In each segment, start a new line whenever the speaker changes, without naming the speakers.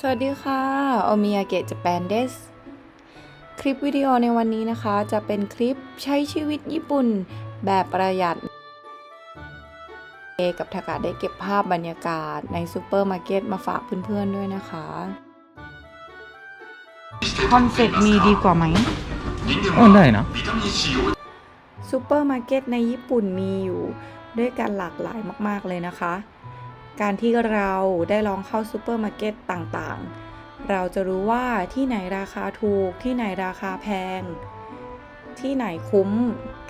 สวัสดีค่ะ โอมิยาเกะจัปนเดส คลิปวิดีโอในวันนี้นะคะ จะเป็นคลิปใช้ชีวิตญี่ปุ่นแบบประหยัด เอกับทากาได้เก็บภาพบรรยากาศในซูเปอร์มาร์เก็ตมาฝากเพื่อนๆด้วยนะคะ คอนเซ็ปต์มีดีกว่าไหม
โอ้ได้นะ
ซูเปอร์มาร์เก็ตในญี่ปุ่นมีอยู่ด้วยกันหลากหลายมากๆเลยนะคะ การที่เราได้ลองเข้าซูเปอร์มาร์เก็ตต่างๆ เราจะรู้ว่าที่ไหนราคาถูก ที่ไหนราคาแพง ที่ไหนคุ้ม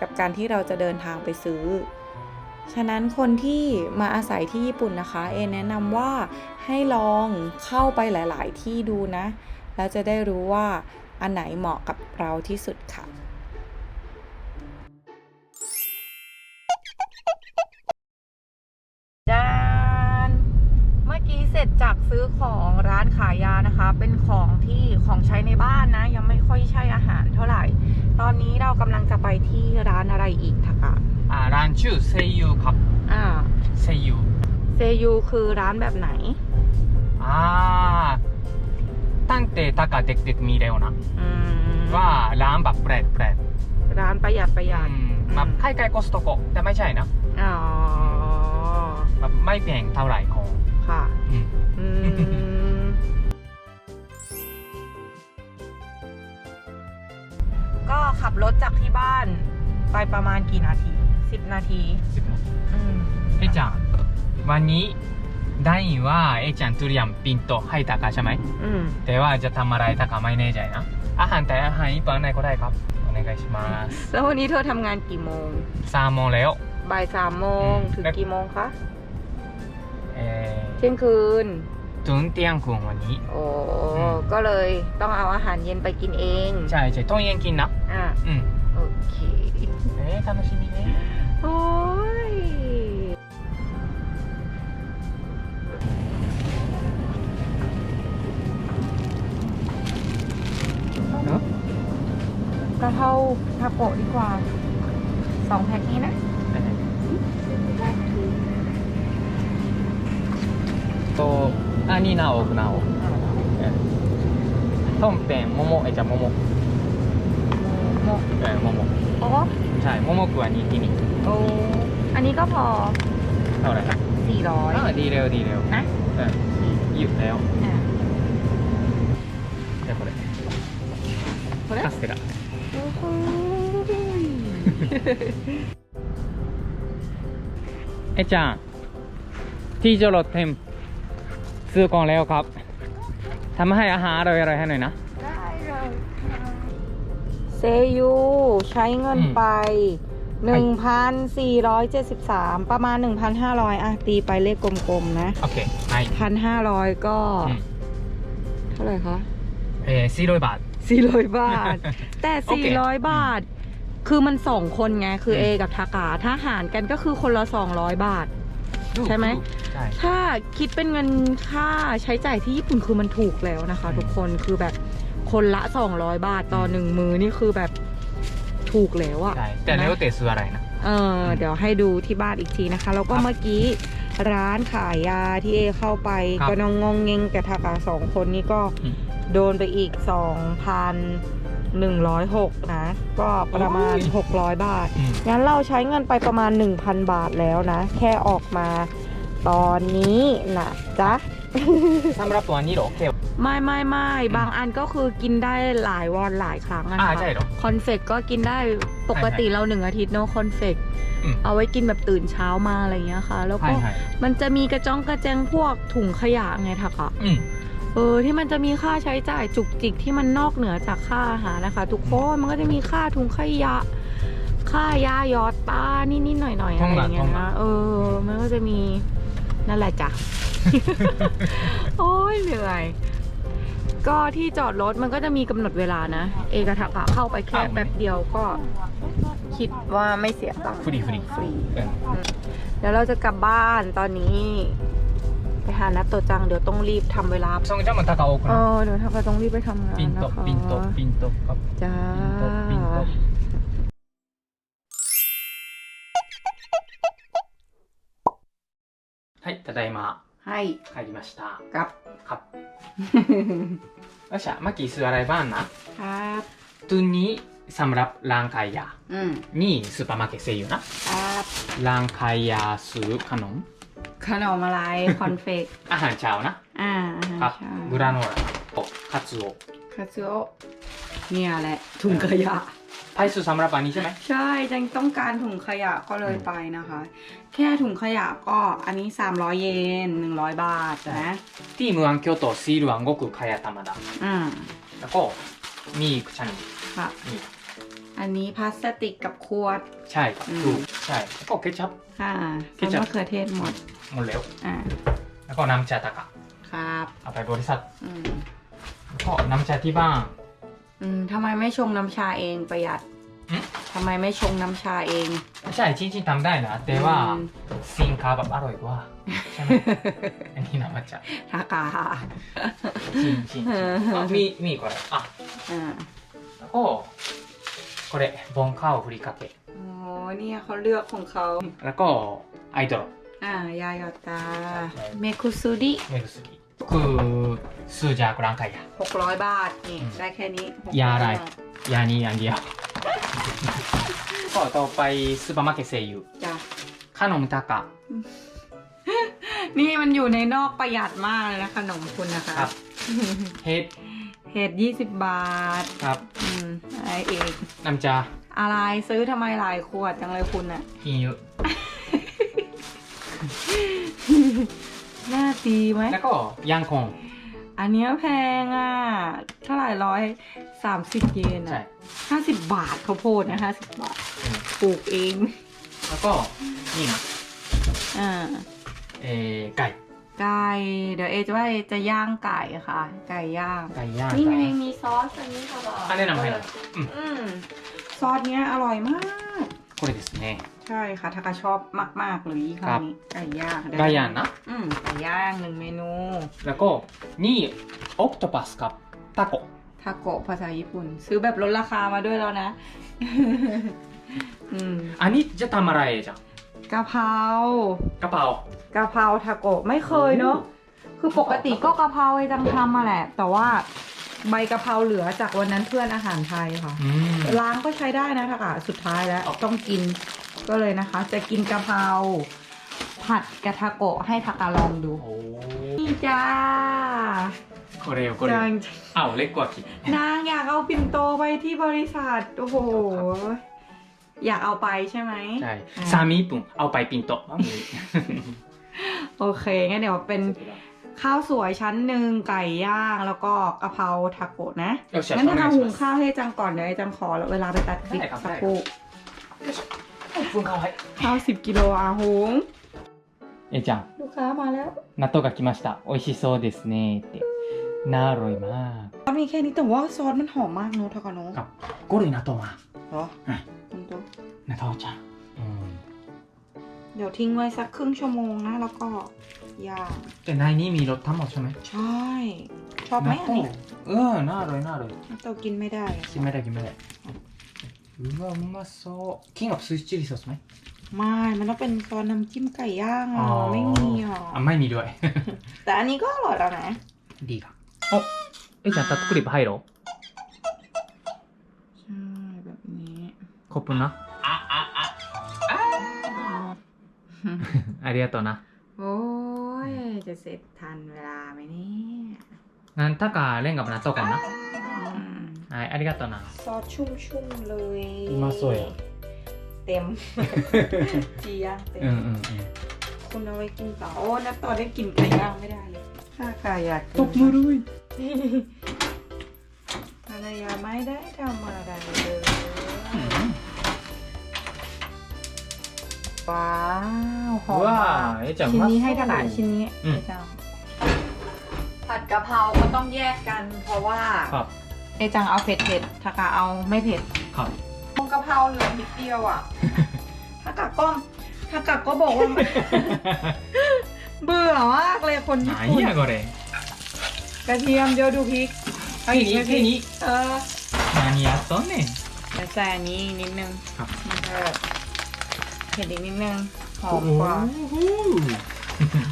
กับการที่เราจะเดินทางไปซื้อ ฉะนั้นคนที่มาอาศัยที่ญี่ปุ่นนะคะ เอแนะนำว่าให้ลองเข้าไปหลาย ๆ ที่ดูนะ แล้วจะได้รู้ว่าอันไหนเหมาะกับเราที่สุดค่ะ สจากซื้อของร้านขายยานะคะ เป็นของที่ของใช้ในบ้านนะ ยังไม่ค่อยใช่อาหารเท่าไหร่ ตอนนี้เรากำลังจะไปที่ร้านอะไรอีกคะอ่าร้า
นชื่อเซยูครับ
อ่า
เซยู
เซยูคือร้านแบบไหน
อ่าตั้งแต่ตากะเด็ก
ๆมี
แล้วนะว่าร้านแบบแปลกๆ
ร้านประหยัดประหยัด
แบบใกล้ๆโกสโตโกแต่ไม่ใช่นะ
อ๋อ
แบบไม่แพงเท่าไหร่ของ
ค่ะ ก็ขับรถจากที่บ้าน ไปประมาณกี่นาทีสิบนาทีสิบนาทีอืม
เอะจังวันนี้ได้ว่าเอะจังทุเรียนปินโตให้ตากาใช่ไหมแต่ว่าจะทำอะไรตากาไม่แน่ใจนะ อาหารแต่อาหารญี่ปุ่นไหนก็ได้ครับโอเนกาชิมาส
แล้ววันนี้เธอทำงานกี่โมง
สามโมงแล้ว
บ่ายสามโมงถึงกี่โมงคะ
เออ
เที่ยงคืน
ถึงเที่ยงคืนวันนี้
โอ้
อืม
ก็เลยต้องเอาอาหารเย็นไปกินเอง
ใช่ใช่ต้องเย็นกินนะ
อ่ะ
อืม
โอเค
เอ๊ะ楽しみね
โอ้ย
เนาะ
กระเท่าทาโกะดีกว่า สองแพ็คนี้นะ
あになおくなおえトンペンももえじゃあもも
โม
えもも
โอ้
ใช่ももくは2ที่นี่
โอ้อันนี้ก็พอ
เท่าไหร่ครับ
400
อ่าดีเร็วดีเร็ว
นะ
เออหยุดแล้ว
อ่ะ
じゃあこれ
これ
カステラ
โอ้โห
เอะちゃんที่จรดเทม ซื้อกองแล้วครับทำให้อาหารอร่อยๆให้หน่อยนะ
เซยูใช้เงินไป 1,473 ประมาณ 1,500 อะ ตีไปเลขกลมๆ นะ
โอเคไพั
นห้า
ร้อยก็
เท่าไหร่คะ
เออสี่ร้อยบาท
สี่ร้อยบาท แต่
สี่ร้อ
ยบาท คือมันสองคนไง คือเอกับทากา ถ้าหารกันก็คือคนละสองร้อยบาท ใช่ไหม
ใช่
ถ้าคิดเป็นเงินค่าใช้จ่ายที่ญี่ปุ่นคือมันถูกแล้วนะคะ ทุกคนคือแบบคนละ 200 บาทต่อหนึ่งมือนี่คือแบบถูกแล้วอะ
ใช่ แต่แล้วแต่ซื้ออะไรนะ
เออเดี๋ยวให้ดูที่บ้านอีกทีนะคะ แล้วก็
ครับ
เมื่อกี้ร้านขายยาที่เอเข้าไป
ครับ
ก็น้องงงเงงกับทากาสองคนนี้ก็
อืม
โดนไปอีก2,106นะ ก็ประมาณ
โอ้ย
600 บาท
อืม
งั้นเราใช้เงินไปประมาณ 1,000 บาทแล้วนะ แค่ออกมาตอนนี้นะจ๊ะ
สำหรับตัวนี้เหรอเก็บ
ไม่ไม่ไม่บางอันก็คือกินได้หลายวันหลายครั้งอะ
อ่า
นะคะ
ใช่เหรอ
คอนเฟกก็กินได้ปกติเราหนึ่งอาทิตย์เนาะคอนเฟก
อืม
เอาไว้กินแบบตื่นเช้ามาอะไรอย่างเงี้ยค่ะ แล้ว
ใช่
ก็
ใช่
มันจะมีกระจ้องกระแจงพวกถุงขยะไงทะค่ะ
อืม
เออที่มันจะมีค่าใช้จ่ายจุกจิกที่มันนอกเหนือจากค่าอาหารนะคะ ทุกคนมันก็จะมีค่าทุงขยะ ค่ายายอดตานิดๆหน่อยๆอะไรอย่างเงี้ยนะเออ มันก็จะมีนั่นแหละจ้ะโอ้ยเหนื่อย ก็ที่จอดรถมันก็จะมีกำหนดเวลานะ เอกทักะเข้าไปแค่แป๊บเดียวก็ คิดว่าไม่เสียตังค์
ฟรี
ฟรี
ฟ
รีแล้วเราจะกลับบ้านตอนนี้ ไปหานัดโตจัง เดี๋ยวต้องรีบทำเวลา
そんじゃまたか多く
เอ
な
อเดี๋ยวทักะต้องรีบไปทำงาน
ピン
นะ
ト
คะ
ピントピントカップ
จ้า
ピントピントはいただいま
ให้
帰りました
กับ
ครับよっしゃマッキーซื้ออะไรบ้างนะครับ ตัวนี้สำหรับร่างกายยา
อืม
นี่スーパーマーケットเซอยู่นะครับ ร่างกายยาซื้อ ขนม
ขนมอะไร คอนเฟก
อาหารเช้านะ
อ่าอาหาร
ครับ
เช้า
グラノーラとカツオ
คาซูโอะเนี่ยแหละถุงขยะ
ไทยสุสำหรับอันนี้ใช่ไหม
ใช่จังต้องการถุงขยะก็เลยไปนะคะ แค่ถุงขยะก็อันนี้ 300 เยน 100 บาทนะ
ที่เมืองเกียวโตซีルはごくかや玉だ
อ่า
แล้วก็มีอีกชนิด
ค่ะ
นี่
อันนี้พลาสติกกับขวด
ใช่ถูกใช่แล้วก็เคชัพ
ค่ะ
เคแล้
มะเขือเทศหมด
หมดแล้ว
อ่า
แล้วก็น้ำชาตากะ
ครับ
เอาไปบริษัท
อืม
แล้วก็น้ำชาที่บ้าน
อืมทำไมไม่ชงน้ำชาเองประหยัด
หึ
ทำไมไม่ชงน้ำชาเองไม่
ใช่จริงๆทำได้นะ แต่ว่า
อื
สินค้าแบบอร่อยกว่าใช่ไหม อันนี้น้ำชา
ราคา
จริงๆจริง
ๆอะ
มีมีก่อน
อะอ่า
แล้วก็ これボンカオふりかけ
โอ้เนี่ยเขาเลือกของเขา
แล้วก็ไอดอล
อ่ายาหยดตา เมคุสุริ
เมกุสุกิคือซื้อจากร้านขายา
หกร้อยบาทนี่ได้แค่นี้
ยาอะไรยานี้อย่างเดียวก็ต่อไปซูเปอร์มาร์เก็ตเซยู
จ้า
ขนมตากะ
นี่มันอยู่ในนอกประหยัดมากเลยนะขนมคุณนะคะ
ครับเฮ็ด
เห็ด20บาท
ครับ
อืมอะไรอีก
น้ำจา
อะไรซื้อทำไมหลายขวดจังเลยคุณอะ
หินยุ
น่าตีไหม
แล้วก็ยังคง
อันเนี้ยแพงอะเท่าไหร่ร้อยสามสิบเยน
ใช่
อะห้าสิบบาทข้าวโพดนะห้าสิบบาท
อืม
ปลูกเอง
แล้วก็นี่นะ
อ่า
เออไก่
ไก่ เดี๋ยวเอจะว่าเอจะย่างไก่ค่ะ ไก่ย่าง
ไก่ย่าง
นี่ไง
ไก่
มีซอสอันนี้ค่ะ
อันแนะนำให้หน่อยอืม
อืมซอสเนี้ยอร่อยมาก
これですね
ใช่ค่ะทากาชอบมากๆเลยยี่ห้อ
ครับ
นี้ไก่ย่าง
ไก่ย่างนะ
อืมไก่ย่างหนึ่งเมนู
แล้วก็นี่オクトパスกับタコ
ทาโกะภาษาญี่ปุ่น ซื้อแบบลดราคามาด้วยแล้วนะ อืม
อันนี้จะทำอะไรจ๊ะ
กะเพราก
ระเป๋า กะ
เพราทาโกะไม่เคยเนอะคือปกติก็กะเพราไอ้ตังทำมาแหละ แต่ว่าใบกะเพราเหลือจากวันนั้นเพื่อนอาหารไทยค่ะล้างก็ใช้ได้นะค่ะสุดท้ายแล้วต้องกินก็เลยนะคะ จะกินกะเพราผัดกะทาโกให้ทักาลองดู
โอ้
นี่จ้า
ก็เร็วก็
เร็วเอ้า
เล็กกว่าคิด
นางอยากเอาปิ่นโตไปที่บริษัทโอ้โหอยากเอาไปใช่ไหม
ใช่
อ่า
ซามิปุ่งเอาไปปิ่นโตะบ้ง
โอเคงั้นเดี๋ยวเป็นข้าวสวยชั้นหนึ่งไก่ย่างแล้วก็กะเพราทาโกะนะงั้นถ้เราหุงข้าวให้จังก่อนเดี๋ยวจังขอเวลาไปตัดคลิปสักครู่ข้าวสิบกิโลอาหุง
เอจัง
ลูกค้ามาแล้ว
นัตโตะกิมาชิตะโอชิโซเดสเน่ってน่าอร่อยมาก
ก็มีแค่นี้แต่ว่าซอสมันหอมมากเนาะทากาโนะ
กับโกรินาโตะมา
เหรอ
อะ
นัโตะ
จัง
เดี๋ยวทิ้งไว้สักครึ่งชั่วโมงนะ แล้วก็ย่าง
で内にมีรสทั้งหมดใช่ไหม
ใช่ ชอบไหมอันนี้
เออน่าอร่อยน่าอร่อย
ตัวกินไม่ได้อะ
กินไม่ได้กินไม่ได้うわうまそう金額スイスチリソースไหม
ไม่ มันต้องเป็นซอสน้ำจิ้มไก่ย่างอ่ะ ไม่มีอ่ะ
อ่ะไม่มีด้วย
แต่อันนี้ก็อร่อยแล้วนะ
ดีครับโอ้えちゃんタップクリップ入ろう
ใช่แบบนี้
コップなああ ไอเดียต่อนะ
โอ้ย จะเสร็จทันเวลาไหมเนี่ย
งั้นถ้ากาเล่นกับนาโตก่อนนะไอ
อา
ริกตโตนะ
ซอสชุ่มๆเลย
มาสวยอะ
เต็มเจียงเต็มคุณเอาไว้กินเปล่าโอ้นาโตะได้กินไก่ย่างไม่ได้เลยถ้ากาอยาก
ตกมือด้วย
ภรรยาไม่ได้ทำอะไรเลย ว้าวหอม
う
มาก
わーえちゃん
ชิ้นนี้
うまそう
ให้กระดาษชิ้นนี้
อืม
เจ้าผัดกะเพราก็ต้องแยกกัน เพราะว่า
ครับ
เอจังเอาเผ็ดเผ็ดทากาเอาไม่เผ็ด
ครับ
มงกะเพราเหลือนิดเดียวอ่ะทากาก็ทากาก็บอกว่า เบื่อมากเลยคนญี่
何
ปุ่น
やこれ
กระเทียมเดี๋ยวดูพริกเอาอีกไหม
แค่
พี่
นี้
เออ
何やっとんねん
เดี๋ยวใส่อันนี้อีกนิดนึง
ครับ
มันจะแบบ เผ็ดอีกนิดนึงหอมกว่า
おー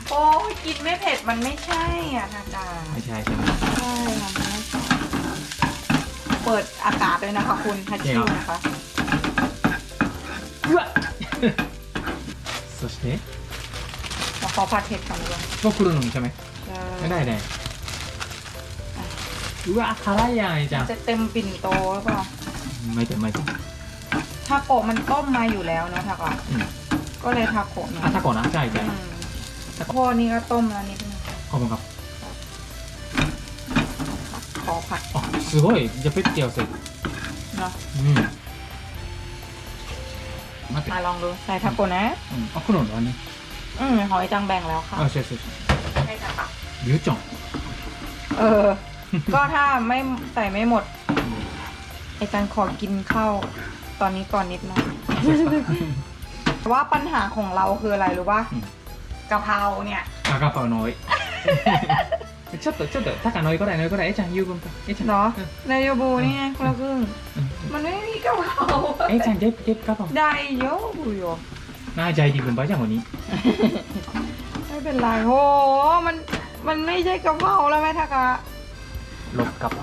โอ้ยกินไม่เผ็ดมันไม่ใช่อ่ะทาดา
ไม่ใช่ใช่ไหม
ใช่ค่ะมันไม่ใช่เปิดอากาศเลยนะคะคุณฮัชชิวนะคะ
うわそして
แล้วขอผัดเผ็ดก่อนด้วย
ก็来るのใช่ไหมไม่ได้เลยうわ辛いやんえいちゃん
จะเต็มปิ่นโตหรือเปล่า
ไม่เต็มไม่เต็ม
ท าโกะมันต้มมาอยู่แล้วเนอะทาโกะ
อืม
ก็เลยทาโกะเนอะ
あタコなใช่ใช่
อืมพ่อนี่ก็ต้มแล้วนิดนึง
ขอบคุณครับ
ขอผัด
あすごいじゃあペッてやせ
เนาะ
うん待って
มาลองดูใส่ทาโกะนะ
うんあ来るのだね
อืมหอยจังแบ่งแล้วค่ะ
あそうそうそう
ให้ทาโกะ
りゅうちゃん
เออ ก็ถ้าไม่ใส่ไม่หมด ไอจันขอกินข้าว ตอนนี้ก่อนนิดหน่อย ว่าปัญหาของเราคืออะไรรู้ป่ะ
อืม
กะเพราเนี่ย
あガパオの多いちょっとちょっとタカのいこらいのいこらいえいちゃん言う分かえいちゃん
เนาะนายโยบูนี่ไงคนละครึ่ง มันไม่มีกะเพรา
えいちゃんゲップゲップガパオ
ได้โยบุโย
あじゃあいり分配じゃんこに
ไม่เป็นไรโหมันมันไม่ใช่กะเพราแล้วแม่ทากะ
6ガパ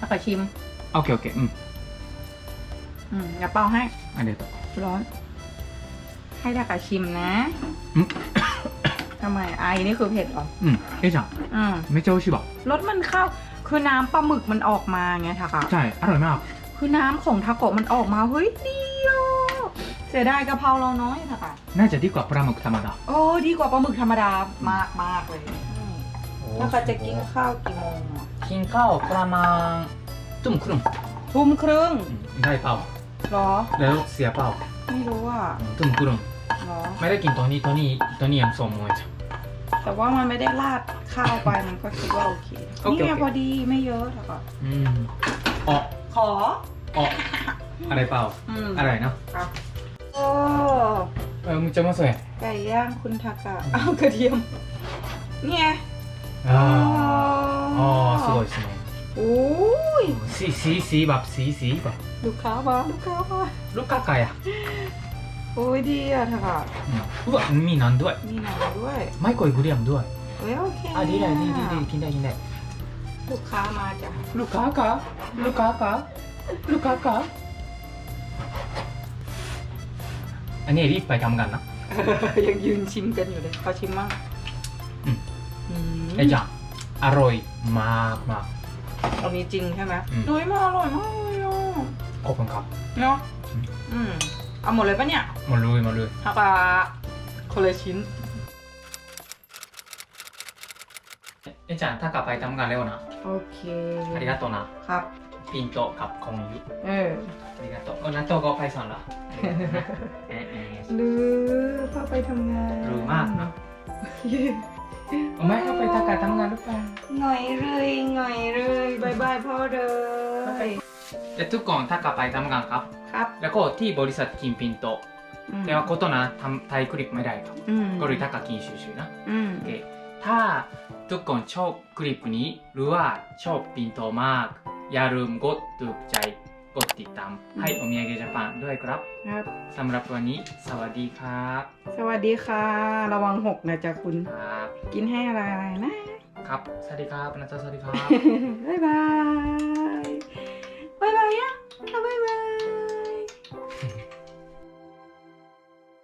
ทากะชิม
オオッケーオッケーうん
อย่าเป่าให้
เดียว
ร้อน ให้ดากาชิมนะทำไมไอ้นี่คือเผ็ดเหรอ
อืมเอ๊จ้ะ
อืม
ไม่เจ้าชิบะ
รสมันเข้า คือน้ำปลาหมึกมันออกมาไงทากะ
ใช่อร่อยมาก
คือน้ำของทาโกะมันออกมาเฮ้ยดีอะเสียดายกะเพราเราน้อยทากะ
น่าจะดีกว่าปลาหมึกธรรมดา
โอ้ดีกว่าปลาหมึกธรรมดามากมากเลยแล้ากะจะกินข้าวกี่โมง
กินข้าวประมาณทุ่มครึ่ง
ทุ่มครึ่ง
ได้เปล่า
หรอ
แล้วเสียเปล่า
ไม่รู้อะ
ตึงกรุง
หรอ
ไม่ได้กินตอนนี้ตอนนี้ตอนนี้ยังสมมวยจ้ะ
แต่ว่ามันไม่ได้ราดข้าวไปมันก็คิดว่าโอเคนี่ไง
โอเค
พอดีไม่เยอะแล้วก็
อืมออก
ขอ
อออะไรเปล่า
อืม
อะไรเนาะ
เอาโอ้
เออมึงจะมาสวย
ไก่ย่างคุณทักะเอากระเทียม เนี่ย
อ๋อ๋อสวยสวย
โอ้ย
สีสีสีแบบสีสีแบบ
ลูกค้ามาลูกค้ามา
ลูกค้าไก่อะ
โอ้ยดีอะทากะ
อืมうわมีนันด้วย
มีหนังด้วย
ไม่ก่อยกุเรียมด้วย
เอ้ยโอเค
อะดีเลยดีดีดีกินได้กินได้
ลูกค้ามาจ้ะ
ลูกค้ากะลูกค้ากะลูกค้ากะอันนี้รีบไปทำกันนะ
ยังยืนชิมกันอยู่เลยเขาชิมมาก
อืม
อืม
ไอ้จังอร่อยมากมาก
ตรงนี้จริงใช่ไหม
อืม
นุ้ยมาอร่อยมากเลยอ่ะ
ขอบคุณครับ
เนาะ
อืม
อืมเอาหมดเลยปะเนี่ย
มาเลยมาเลย
ทากะคนละชิ้น
ไอ้จังถ้ากลับไปทำงานแล้วนะ
โอเค
ありがとうนะครับ ピントกับคงยุ
เออ
ありがとうเออนัตโตก็ไปสอนเหรอเอ๊ะเอ๊ะ
หรือพาไปทำงาน
รู้มากเนอะ เอาไหม่เข้าไปทากาทำงานหรือเปล่า
หน่อยเลยหน่อยเลยบายบายพ่อเลย
แต่ทุกคนถ้ากลับไปทำงานครับ
ครับ
แล้วก็ที่บริษัทกินปินโต
อืม
แต่ว่าโคโตนะทำไทยคลิปไม่ได้ครับ
อืม
ก็เลยถ้ากากินชิวๆนะ
อืม
โอเคถ้าทุกคนชอบคลิปนี้หรือว่าชอบปินโตมาก อย่าลืมกดถูกใจ กดติดตามให้โอเมียเกจฟังด้วยครับ
ครับ
สำหรับวันนี้ สวัสดีครับ
สวัสดีค่ะ ระวังหกนะจ๊ะคุณ
ครับ
กินให้อะไรนะ
ครับสวัสดีครับนะจ๊ะสวัสดีครับ
บ๊ายบาย บ๊ายบายอะบ๊ายบาย